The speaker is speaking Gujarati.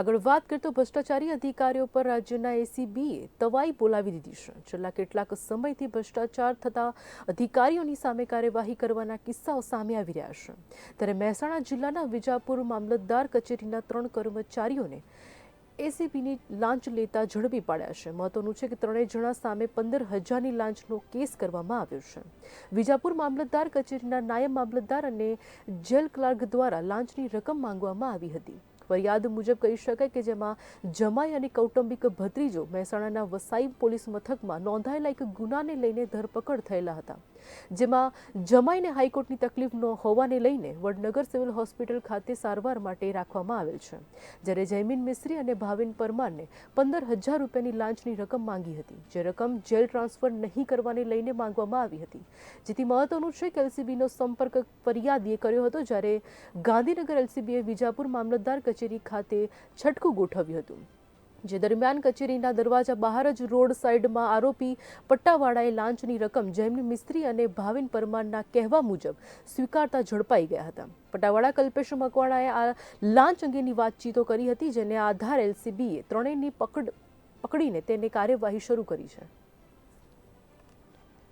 આગળ વાત કરતો ભ્રષ્ટાચારી અધિકારીઓ પર રાજ્યના એસીબીએ તવાઈ બોલાવી દીધી છે. છેલ્લા કેટલાક સમયથી ભ્રષ્ટાચાર થતા અધિકારીઓની સામે કાર્યવાહી કરવાના કિસ્સાઓ સામે આવી રહ્યા છે. ત્યારે મહેસાણા જિલ્લાના વિજાપુર મામલતદાર કચેરીના ત્રણ કર્મચારીઓને એસીબીની લાંચ લેતા ઝડપી પાડ્યા છે. મહત્વનું છે કે ત્રણેય જણા સામે પંદર હજારની લાંચનો કેસ કરવામાં આવ્યો છે. વિજાપુર મામલતદાર કચેરીના નાયબ મામલતદાર અને જેલ ક્લાર્ક દ્વારા લાંચની રકમ માંગવામાં આવી હતી. ફરિયાદ મુજબ કહી શકાય કે જેમાં જમાઈ અને કૌટુંબિક ભત્રીજો મહેસાણાના વસાઈ પોલીસ મથકમાં નોંધાયેલા એક ગુનાને લઈને ધરપકડ થયેલા હતા. જેમાં જમાઈને હાઈકોર્ટની તકલીફ ન હોવાને લઈને વડનગર સિવિલ હોસ્પિટલ ખાતે સારવાર માટે રાખવામાં આવેલ છે. જ્યારે જયમીન મિસ્ત્રી અને ભાવિન પરમારને પંદર હજાર રૂપિયાની લાંચની રકમ માંગી હતી. જે રકમ જેલ ટ્રાન્સફર નહીં કરવાને લઈને માંગવામાં આવી હતી. જેથી મહત્વનું છે કે એલસીબીનો સંપર્ક ફરિયાદીએ કર્યો હતો જ્યારે ગાંધીનગર એલસીબીએ વિજાપુર મામલતદાર કચેરી ખાતે છટકું ગોઠવ્યું હતું, જે દરમિયાન કચેરીના દરવાજા બહાર જ રોડ સાઈડમાં આરોપી પટ્ટાવાળાએ લાંચની રકમ જૈમિન મિસ્ત્રી અને ભાવિન પરમારના કહેવા મુજબ સ્વીકારતા ઝડપાઈ ગયા હતા. પટ્ટાવાળા કલ્પેશ મકવાણાએ આ લાંચ અંગેની વાતચીતો કરી હતી, જેને આધાર એલસીબીએ ત્રણેયની પકડ, પકડીને તેની કાર્યવાહી શરૂ કરી છે.